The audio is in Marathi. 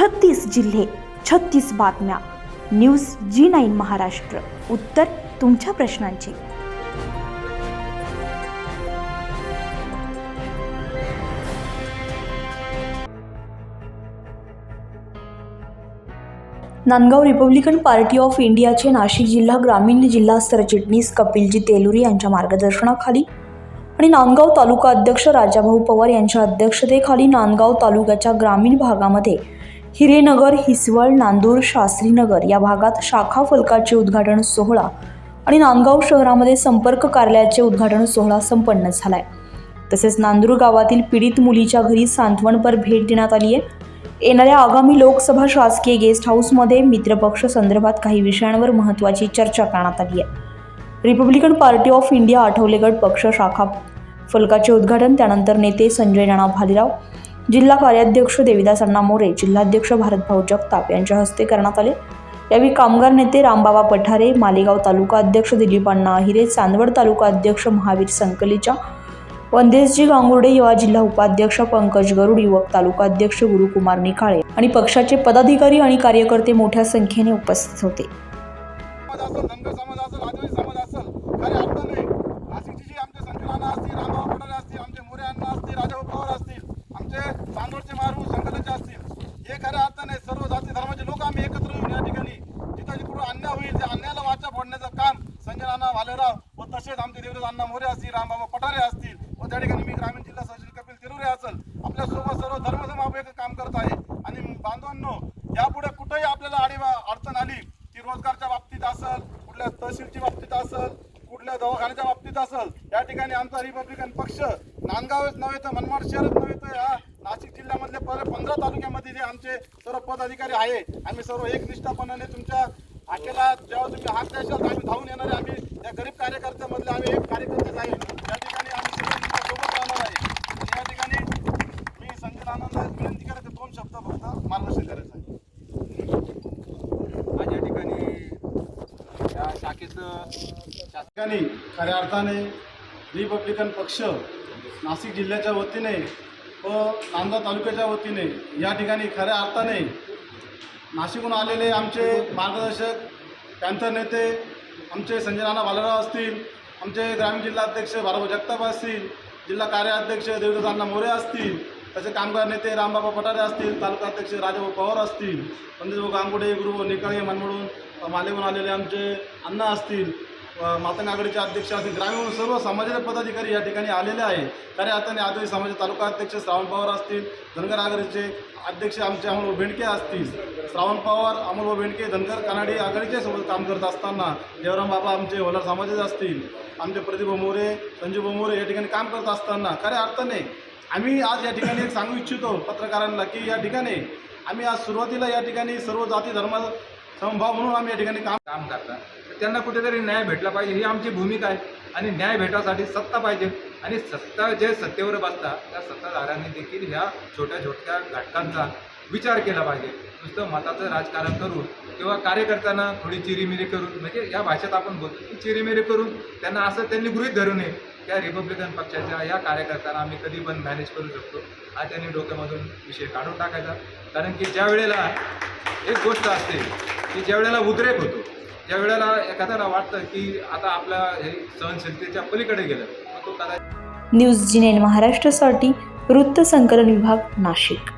छत्तीस जिल्हे छत्तीस बातम्या. News G nine Maharashtra. उत्तर तुमच्या प्रश्नांची. नांदगाव रिपब्लिकन पार्टी ऑफ इंडियाचे नाशिक जिल्हा ग्रामीण जिल्हा सरचिटणीस कपिलजी तेलुरी यांच्या मार्गदर्शनाखाली आणि नांदगाव तालुका अध्यक्ष राजाभाऊ पवार यांच्या अध्यक्षतेखाली नांदगाव तालुक्याच्या ग्रामीण भागामध्ये हिरेनगर हिसवळ नांदूर शास्त्रीनगर या भागात शाखा फलकाचे उद्घाटन सोहळा आणि नांदगाव शहरामध्ये संपर्क कार्यालयाचे उद्घाटन सोहळा संपन्न झालाय. तसेच नांदूर गावातील पीडित मुलीच्या घरी सांत्वनपर भेट देण्यात आली आहे येणाऱ्या आगामी लोकसभा शासकीय गेस्ट हाऊसमध्ये मित्रपक्ष संदर्भात काही विषयांवर महत्त्वाची चर्चा करण्यात आली आहे रिपब्लिकन पार्टी ऑफ इंडिया आठवलेगड पक्ष शाखा फलकाचे उद्घाटन त्यानंतर नेते संजय राणा भालेराव जिल्हा कार्याध्यक्ष देविदास अण्णा मोरे जिल्हाध्यक्ष भारतभाऊ जगताप यांच्या हस्ते करण्यात आले. यावेळी कामगार नेते रामबाबा पठारे मालेगाव तालुका अध्यक्ष दिलीप अण्णा अहिरे चांदवड तालुका अध्यक्ष महावीर संकलीच्या वंदेशजी गांगुर्डे युवा जिल्हा उपाध्यक्ष पंकज गरुड युवक तालुका अध्यक्ष गुरुकुमार निकाळे आणि पक्षाचे पदाधिकारी आणि कार्यकर्ते मोठ्या संख्येने उपस्थित होते समाज असेल धनगर समाज असेल आदिवासी समाज असेल खऱ्या अर्थाने नाशिकची जी आमचे संजय राणा असतील रामभाऊ पठारे असतील आमचे मोरे अण्णा असतील राजाभाऊ पवार असतील आमचे चांदोडचे मारू संकटाचे असतील हे खऱ्या अर्थाने सर्व जाती धर्माचे लोक आम्ही एकत्र येऊन या ठिकाणी जिथं जिकडून अन्याय होईल त्या अन्यायाला वाचा फोडण्याचं काम संजय राणा भालेराव व तसेच आमचे देवराज अण्णा मोरे असतील रामबाबा पठारे असतील व त्या ठिकाणी मी ग्रामीण जिल्हा सचिव कपिल तिरुरे असेल आपल्यासोबत सर्व धर्मसमावेक काम करत आहे. आणि बांधवांनो यापुढे कुठेही आपल्याला आडी अडचण आली ती रोजगारच्या बाबतीत असेल कुठल्या तहसीलच्या बाबतीत असेल कुठल्या दवाखान्याच्या बाबतीत असेल या ठिकाणी आमचा रिपब्लिकन पक्ष नांदगावच नव्हे तर मनमाड शहरच नव्हे तर या नाशिक जिल्ह्यामधले पर पंधरा तालुक्यामध्ये जे आमचे सर्व पदाधिकारी आहे आम्ही सर्व एकनिष्ठपणाने तुमच्या हाकेला जेव्हा तुम्ही हात द्याल आम्ही धावून येणार आहे. आम्ही त्या गरीब कार्यकर्त्यामधले आम्ही एक कार्यकर्तेच आहे त्या ठिकाणी आम्ही सोबत राहणार आहे. आणि या ठिकाणी मी संजय राणांना विनंती करते दोन शब्द फक्त मार्गदर्शन करायचं आहे आज या ठिकाणी या शाखेचं ठिकाणी खऱ्या अर्थाने रिपब्लिकन पक्ष नाशिक जिल्ह्याच्या वतीने व नांदा तालुक्याच्या वतीने या ठिकाणी खऱ्या अर्थाने नाशिकहून आलेले आमचे मार्गदर्शक पॅन्थर नेते आमचे संजय राणा बालराव असतील आमचे ग्रामीण जिल्हा अध्यक्ष बाराभाऊ जगताप असतील जिल्हा कार्याध्यक्ष देवदास मोरे असतील तसे कामगार नेते रामबाबा पठारे असतील तालुका अध्यक्ष राजाभाऊ पवार असतील पंडितभाऊ गांगुडे गुरुभाऊ निकाळे मनमडून मालेहून आलेले आमचे अण्णा असतील मातन आघाडीचे अध्यक्ष असतील ग्रामीण सर्व समाजाचे पदाधिकारी या ठिकाणी आलेले आहे खऱ्या अर्थाने आदिवासी समाजाचे तालुका अध्यक्ष श्रावण पवार असतील धनगर आघाडीचे अध्यक्ष आमचे अमोल भेंडके असतील. श्रावण पवार अमोल भेंडके धनगर कानाडी आघाडीच्या सोबत काम करत असताना देवराम बाबा आमचे होलार समाजाचे असतील आमचे प्रतिभा मोरे संजीव मोरे या ठिकाणी काम करत असताना खऱ्या अर्थाने आम्ही आज या ठिकाणी एक सांगू इच्छितो पत्रकारांना की या ठिकाणी आम्ही आज सुरुवातीला या ठिकाणी सर्व जाती धर्म समभाव म्हणून आम्ही या ठिकाणी काम काम करतात. त्यांना कुठेतरी न्याय भेटला पाहिजे ही आमची भूमिका आहे. आणि न्याय भेटासाठी सत्ता पाहिजे. आणि सत्ता जे सत्तेवर बसतात त्या सत्ताधाऱ्यांनी देखील ह्या छोट्या छोट्या घटकांचा विचार केला पाहिजे. नुसतं मताचं राजकारण करून किंवा कार्यकर्त्यांना थोडी चिरीमिरी करून म्हणजे या भाषेत आपण बोलतो की चिरीमिरी करून त्यांना असं त्यांनी गृहीत धरू नये. त्या रिपब्लिकन पक्षाच्या या कार्यकर्त्यांना आम्ही कधी पण मॅनेज करू शकतो. हा त्यांनी डोक्यामधून विषय काढून टाकायचा. कारण की ज्या वेळेला एक गोष्ट असते की ज्या वेळेला उद्रेक होतो ज्या वेळेला एखाद्याला वाटतं की आता आपल्या हे सहनशीलतेच्या पलीकडे गेलं तो कदाचित न्यूज जी महाराष्ट्रासाठी वृत्त संकलन विभाग नाशिक.